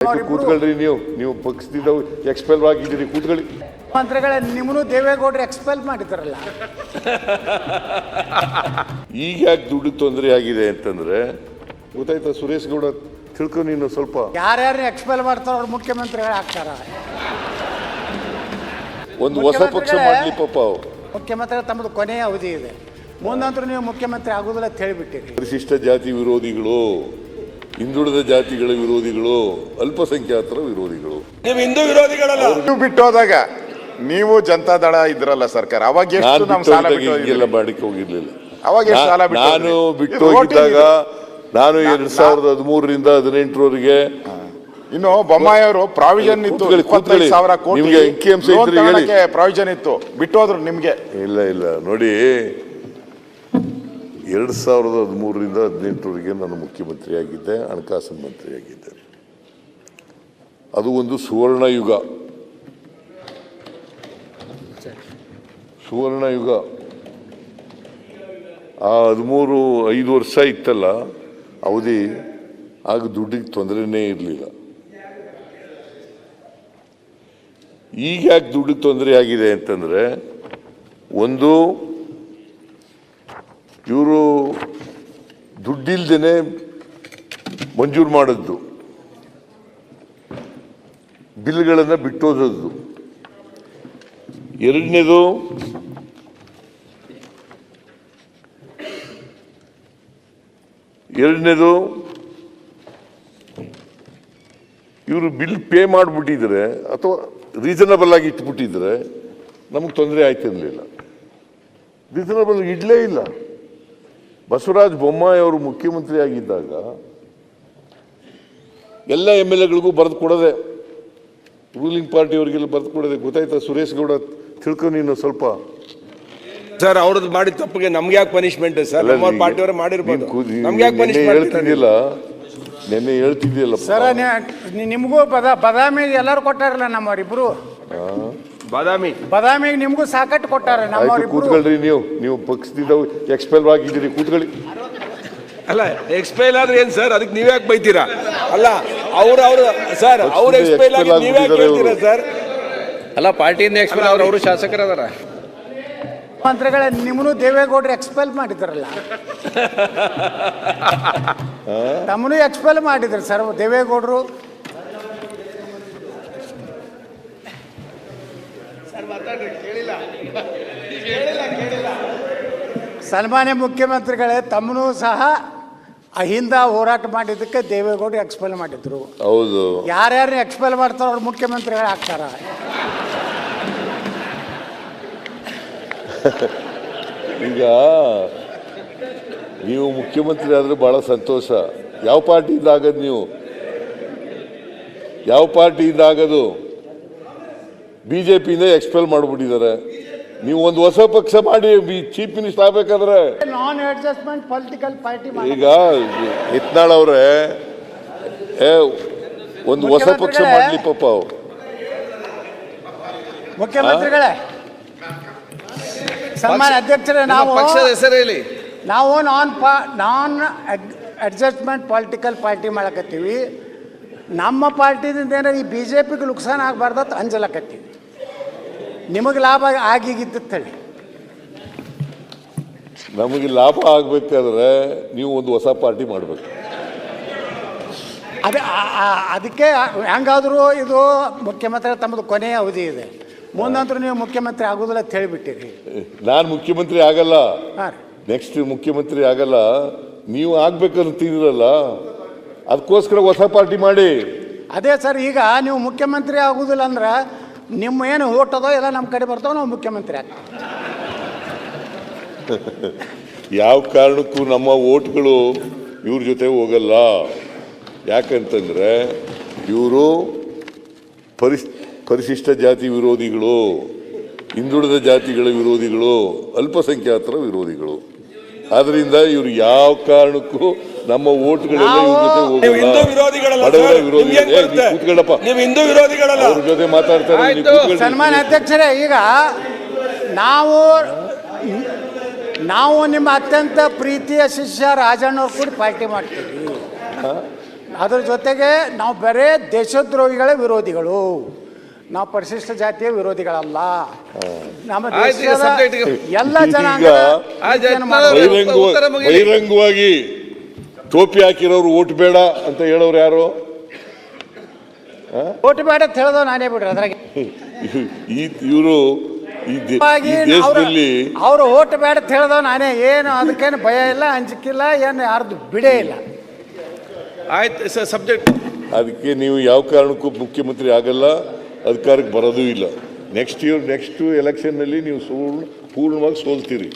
ಕೂತ್ಕೊಳ್ರಿ ನೀವು. ನೀವು ಪಕ್ಷದಿಂದ ಎಕ್ಸ್ಪೆಲ್ ಆಗಿದ್ದೀರಿ ಕೂತ್ಕೊಳ್ಳಿ. ಮಂತ್ರಿಗಳೇ ನಿಮ್ಮನ್ನು ದೇವೇಗೌಡರು ಎಕ್ಸ್ಪೆಲ್ ಮಾಡಿದ್ರಲ್ಲ ಈಗ ಯಾಕೆ ದುಡ್ಡು ತೊಂದರೆ ಆಗಿದೆ ಅಂತಂದ್ರೆ ಗೊತ್ತಾಯ್ತಾ ಸುರೇಶ್ ಗೌಡ ತಿಳ್ಕೊ ನೀನು ಸ್ವಲ್ಪ. ಯಾರ್ಯಾರು ಎಕ್ಸ್ಪೆಲ್ ಮಾಡ್ತಾರ ಅವ್ರು ಮುಖ್ಯಮಂತ್ರಿಗಳು ಆಗ್ತಾರ. ಒಂದು ಹೊಸ ಪಕ್ಷ ಮಾಡ್ಲಿ ಪಾಪ ಅವ್ರು. ಮುಖ್ಯಮಂತ್ರಿ ತಮ್ಮದು ಕೊನೆಯ ಅವಧಿ ಇದೆ. ಮುಂದಂತರೂ ನೀವು ಮುಖ್ಯಮಂತ್ರಿ ಆಗುದಿಲ್ಲ ಅಂತ ಹೇಳಿಬಿಟ್ಟಿರಿ. ಪರಿಶಿಷ್ಟ ಜಾತಿ ವಿರೋಧಿಗಳು ಹಿಂದುಳಿದ ಜಾತಿಗಳ ವಿರೋಧಿಗಳು ಅಲ್ಪಸಂಖ್ಯಾತರ ವಿರೋಧಿಗಳು ನೀವು ಹಿಂದೂ ವಿರೋಧಿಗಳಲ್ಲ ನೀವು ಬಿಟ್ಟು ಹೋದಾಗ ನೀವು ಜನತಾ ದಳ ಇದ್ರಲ್ಲ ಸರ್ಕಾರ ಅವಾಗ ನಾನು ಎಷ್ಟು ನಮ್ ಸಾಲ ಬಿಟ್ಟು ಬಿಟ್ಟು ಹಿಂಗೆಲ್ಲ ಹೋಗಿದ್ರಿ? ಮಾಡಕ್ಕೆ ಹೋಗಿರ್ಲಿಲ್ಲ ಅವಾಗ ಎಷ್ಟು ಸಾಲ ಬಿಟ್ಟು ನಾನು? ಬಿಟ್ಟು ಇದು ಹೋಗಿದ್ದಾಗ ನಾನು ಎರಡ್ ಸಾವಿರದ ಹದಿಮೂರರಿಂದ ಹದಿನೆಂಟರವರೆಗೆ ಇನ್ನು ಬೊಮ್ಮಾಯಿ ಅವರು ಪ್ರಾವಿಷನ್ ಇತ್ತು ಕೂತ್ಕೊಳ್ಳಿ, ಇಪ್ಪತ್ತೈದು ಕೂತ್ಕೊಳ್ಳಿ. ಸಾವಿರ ಕೋಟಿ ನಿಮ್ಗೆ ಅಂಕಿಅಂಶ ಇದ್ರೆ ಹೇಳಿ. ಪ್ರಾವಿಷನ್ ಇತ್ತು ಬಿಟ್ಟು ಹೋದ್ರು ನಿಮ್ಗೆ ಇಲ್ಲ ಇಲ್ಲ ನೋಡಿ ಎರಡು ಸಾವಿರದ ಹದಿಮೂರರಿಂದ ಹದಿನೆಂಟರವರೆಗೆ ನಾನು ಮುಖ್ಯಮಂತ್ರಿಯಾಗಿದ್ದೆ ಹಣಕಾಸು ಮಂತ್ರಿಯಾಗಿದ್ದೆ. ಮಂತ್ರಿ ಅದು ಒಂದು ಸುವರ್ಣ ಯುಗ ಸುವರ್ಣ ಯುಗ ಆ ಹದಿಮೂರು, ಐದು ವರ್ಷ ಇತ್ತಲ್ಲ, ಅವಧಿ, ಆಗ ದುಡ್ಡಿಗೆ ತೊಂದರೆನೇ ಇರಲಿಲ್ಲ. ಈಗ ಯಾಕೆ ದುಡ್ಡಿಗೆ ತೊಂದರೆ ಆಗಿದೆ ಅಂತಂದರೆ, ಒಂದು ಇವರು ದುಡ್ಡಿಲ್ದೇನೆ ಮಂಜೂರು ಮಾಡಿದ್ದು. ಬಿಲ್ಗಳನ್ನು ಬಿಟ್ಟೋದದ್ದು. ಎರಡನೇದು ಎರಡನೇದು, ಇವರು ಬಿಲ್ ಪೇ ಮಾಡಿಬಿಟ್ಟಿದ್ರೆ ಅಥವಾ ರೀಸನಬಲ್ ಆಗಿ ಇಟ್ಬಿಟ್ಟಿದ್ರೆ ನಮಗೆ ತೊಂದರೆ ಆಯ್ತಿರ್ಲಿಲ್ಲ ರೀಸನಬಲ್ ಇಡಲೇ ಇಲ್ಲ. ಬಸವರಾಜ ಬೊಮ್ಮಾಯಿ ಅವರು ಮುಖ್ಯಮಂತ್ರಿ ಆಗಿದ್ದಾಗ ಎಲ್ಲ ಎಂ ಎಲ್ ಎಗಳಿಗೂ ಬರೆದು ಕೊಡದೆ ರೂಲಿಂಗ್ ಪಾರ್ಟಿಯವರಿಗೆಲ್ಲ ಬರೆದು ಕೊಡದೆ ಗೊತ್ತಾಯ್ತಾ ಸುರೇಶ್ ಗೌಡ ತಿಳ್ಕೊ ನೀನು ಸ್ವಲ್ಪ? ಸರ್ ಅವ್ರದ್ದು ಮಾಡಿದ ತಪ್ಪಿಗೆ ನಮ್ಗೆ ಯಾಕೆ ಪನಿಷ್ಮೆಂಟ್ ಸರ್? ನಮ್ಮ ಪಾರ್ಟಿಯವರು ಮಾಡಿರ್ಬೋದು. ನಮ್ಗೆ ಯಾಕೆ ನೆನ್ನೆ ಪನಿಷ್ಮೆಂಟ್ ಹೇಳ್ತಿದ್ದಿಲ್ಲ. ನೆನ್ನೆ ಹೇಳ್ತಿದ್ದಿಲ್ಲ ಸರ್ ನಿಮಗೂ ಬದ ಬದಾಮಿ ಎಲ್ಲರೂ ಕೊಟ್ಟಾರಲ್ಲ ನಮ್ಮವರಿಬ್ರು. ಬಾದಾಮಿ. ಬದಾಮಿಗೆ ನಿಮಗೂ ಸಾಕಟ್ಟು ಕೊಟ್ಟಾರೆ ಆಯ್ತು ನಮ್ಮವರಿಬ್ರು. ಕೂತ್ಕೊಳ್ರಿ ನೀವು. ನೀವು ಪಕ್ಷದಿಂದ ಎಕ್ಸ್ಪೆಲ್ ಆಗಿದ್ದೀರಿ ಕೂತ್ಕೊಳ್ಳಿ. ಅಲ್ಲ ಎಕ್ಸ್ಪೈಲ್ ಆದ್ರೆ ಏನ್ ಸರ್ ಅದಕ್ಕೆ ನೀವು ಯಾಕೆ ಬೈತೀರಾ? ಅಲ್ಲ ಅವ್ರು ಅವ್ರ ಸರ್ ಅವ್ರು ಪಕ್ಷದಿಂದ ಎಕ್ಸ್ಪೈಲ್ ಆಗಿ expel ನೀವ್ ಯಾಕೆ ಹೇಳ್ತೀರಾ ಸರ್ ಅಲ್ಲ ಪಾರ್ಟಿಯಿಂದ ಎಕ್ಸ್ಪೈರ್ ಅವ್ರು ಅವರು ಶಾಸಕರದಾರ. ಮಂತ್ರಿಗಳೇ ನಿಮ್ಮನ್ನು ದೇವೇಗೌಡರು ಎಕ್ಸ್ಪೆಲ್ ಮಾಡಿದ್ರಲ್ಲ. ತಮ್ಮನು ಎಕ್ಸ್ಪೆಲ್ ಮಾಡಿದ್ರು ಸರ್ ದೇವೇಗೌಡರು. ಸನ್ಮಾನ್ಯ ಮುಖ್ಯಮಂತ್ರಿಗಳೇ ತಮ್ಮನು ಸಹ ಅಹಿಂದ ಹೋರಾಟ ಮಾಡಿದ್ದಕ್ಕೆ ದೇವೇಗೌಡ ಎಕ್ಸ್ಪೆಲ್ ಮಾಡಿದ್ರು. ಹೌದು. ಯಾರ್ಯಾರು ಎಕ್ಸ್ಪೆಲ್ ಮಾಡ್ತಾರೋ ಅವ್ರು ಮುಖ್ಯಮಂತ್ರಿಗಳು ಆಗ್ತಾರ. ಈಗ ನೀವು ಮುಖ್ಯಮಂತ್ರಿ ಆದ್ರೆ ಬಹಳ ಸಂತೋಷ. ಯಾವ ಪಾರ್ಟಿಯಿಂದ ಆಗದು ನೀವು? ಯಾವ ಪಾರ್ಟಿಯಿಂದ ಆಗದು? ಬಿಜೆಪಿಯಿಂದ ಎಕ್ಸ್ಪೆಲ್ ಮಾಡಿಬಿಟ್ಟಿದ್ದಾರೆ. ನೀವು ಒಂದು ಹೊಸ ಪಕ್ಷ ಮಾಡಿ ಚೀಫ್ ಮಿನಿಸ್ಟರ್ ಆಗ್ಬೇಕಾದ್ರೆ. ನಾನ್ ಅಡ್ಜಸ್ಟ್ಮೆಂಟ್ ಪೊಲಿಟಿಕಲ್ ಪಾರ್ಟಿ ಈಗ ಇತ್ನಾಳ್ ಅವರೇ ಏ ಒಂದು ಹೊಸ ಪಕ್ಷ ಮಾಡಲಿ ಮಾಡ್ಲಿ ಪಾಪ ಅವ್ರು. ಮುಖ್ಯಮಂತ್ರಿಗಳೇ. ಸನ್ಮಾನ್ಯ ಅಧ್ಯಕ್ಷರೇ ನಾವು ಪಕ್ಷದ ಹೆಸರು ಹೇಳಿ. ನಾವು ನಾನ್ ಪಾ ನಾನ್ ಅಡ್ಜಸ್ಟ್ಮೆಂಟ್ ಪೊಲಿಟಿಕಲ್ ಪಾರ್ಟಿ ಮಾಡಕತ್ತೀವಿ. ನಮ್ಮ ಪಾರ್ಟಿದಿಂದ ಏನಾರ ಈ ಬಿ ಜೆ ಪಿಗೆ ನುಕ್ಸಾನ್ ಆಗಬಾರ್ದು ಅಂತ ಅಂಜಲಕತ್ತೀವಿ. ನಿಮಗೆ ಲಾಭ ಆಗಿಗಿದ್ದು ಹೇಳಿ ನಮಗೆ ಲಾಭ ಆಗಬೇಕಾದ್ರೆ ನೀವು ಒಂದು ಹೊಸ ಪಾರ್ಟಿ ಮಾಡಬೇಕು. ಅದೇ ಅದಕ್ಕೆ ಹೆಂಗಾದರೂ ಇದು ಮುಖ್ಯಮಂತ್ರಿ ತಮ್ಮದು ಕೊನೆಯ ಅವಧಿ ಇದೆ. ಮುಂದಂತರೂ ನೀವು ಮುಖ್ಯಮಂತ್ರಿ ಆಗೋದಿಲ್ಲ ಅಂತ ಹೇಳಿಬಿಟ್ಟಿರಿ. ನಾನು ಮುಖ್ಯಮಂತ್ರಿ ಆಗಲ್ಲ. ಹಾಂ ನೆಕ್ಸ್ಟ್ ಮುಖ್ಯಮಂತ್ರಿ ಆಗಲ್ಲ. ನೀವು ಆಗ್ಬೇಕಂತಿದ್ರಲ್ಲ ಅದಕ್ಕೋಸ್ಕರ ಹೊಸ ಪಾರ್ಟಿ ಮಾಡಿ. ಅದೇ ಸರ್ ಈಗ ನೀವು ಮುಖ್ಯಮಂತ್ರಿ ಆಗೋದಿಲ್ಲ ಅಂದ್ರೆ ನಿಮ್ಮ ಏನು ಓಟದೋ ಎಲ್ಲ ನಮ್ಮ ಕಡೆ ಬರ್ತಾವೆ, ನಾವು ಮುಖ್ಯಮಂತ್ರಿ ಆಗ್ತೀವಿ. ಯಾವ ಕಾರಣಕ್ಕೂ ನಮ್ಮ ಓಟ್ಗಳು ಇವ್ರ ಜೊತೆ ಹೋಗಲ್ಲ. ಯಾಕಂತಂದರೆ ಇವರು ಪರಿಸ್, ಪರಿಶಿಷ್ಟ ಜಾತಿ ವಿರೋಧಿಗಳು, ಹಿಂದುಳಿದ ಜಾತಿಗಳ ವಿರೋಧಿಗಳು, ಅಲ್ಪಸಂಖ್ಯಾತರ ವಿರೋಧಿಗಳು. ಆದ್ದರಿಂದ ಇವರು ಯಾವ ಕಾರಣಕ್ಕೂ ನಮ್ಮ ಓಟ್ಗಳೆಲ್ಲ ಇವ್ರ ಜೊತೆ ನೀವು ಹಿಂದೂ ಹೋಗಲ್ಲ ವಿರೋಧಿಗಳಲ್ಲ ಬಡವರ ಸರ್ ವಿರೋಧಿ ನಿಮ್ಗೆ ಹೆಂಗ್ ಏ, ಬರುತ್ತೆ? ನೀವು ಕೂತ್ಕೊಳ್ಳಪ್ಪ ನೀವು ಹಿಂದೂ ವಿರೋಧಿಗಳಲ್ಲ ಅವ್ರ ಜೊತೆ ಮಾತಾಡ್ತಾರೆ ನೀವು ಆಯ್ತು. ಕೂತ್ಕೊಳ್ಳಿ. ಸನ್ಮಾನ್ಯ ಅಧ್ಯಕ್ಷರೇ ಈಗ ನಾವು ನಾವು ನಿಮ್ಮ ಅತ್ಯಂತ ಪ್ರೀತಿಯ ಶಿಷ್ಯ ರಾಜಣ್ಣ ಕೂಡ ಪಾರ್ಟಿ ಮಾಡ್ತೀವಿ ಅದ್ರ ಜೊತೆಗೆ ನಾವು ಬರೇ ದೇಶದ್ರೋಹಿಗಳ ವಿರೋಧಿಗಳು ನಾವು ಪರಿಶಿಷ್ಟ ಜಾತಿಯ ವಿರೋಧಿಗಳಲ್ಲ ನಮ್ಮ ಆಯ್ತು, ಈಗ ದೇಶದ subject ಗೆ- ಎಲ್ಲ ಈಗ- ಪ್ರೀತಿಯನ್ನು. ಉತ್ತರ ಮುಗಿಲಿ. ಬಹಿರಂಗವಾಗಿ ಟೋಪಿ ಹಾಕಿರೋರು ಓಟ್ ಬೇಡ ಅಂತ ಹೇಳೋರು ಯಾರು? ಓಟ್ ಬೇಡ ಅಂತ ಹೇಳ್ದವ್ ನಾನೇ ಬಿಡ್ರಿ ಅದ್ರಾಗೆ. ಈ ಇವರು ಈ ದೇ- ಈ ದೇಶದಲ್ಲಿ ಅವರು ಓಟ್ ಬೇಡ ಅಂತ ಹೇಳ್ದವ್ ನಾನೇ. ಏನು ಅದಕ್ಕೇನು ಭಯ ಇಲ್ಲ ಅಂಜಿಕಿಲ್ಲ ಏನು ಯಾರ್ದು ಬಿಡೇ ಇಲ್ಲ. ಆಯ್ತು ಸರ್ ಸಬ್ಜೆಕ್ಟ್ ಅದಕ್ಕೆ ನೀವು ಯಾವ ಕಾರಣಕ್ಕೂ ಮುಖ್ಯಮಂತ್ರಿ ಆಗಲ್ಲ ಅಧಿಕಾರಕ್ಕೆ ಬರೋದೂ ಇಲ್ಲ. ನೆಕ್ಸ್ಟ್ ಇಯರ್ ನೆಕ್ಸ್ಟ್ ಎಲೆಕ್ಷನ್ನಲ್ಲಿ ನೀವು ಸೋಲ್ ಪೂರ್ಣವಾಗಿ ಸೋಲ್ತೀರಿ.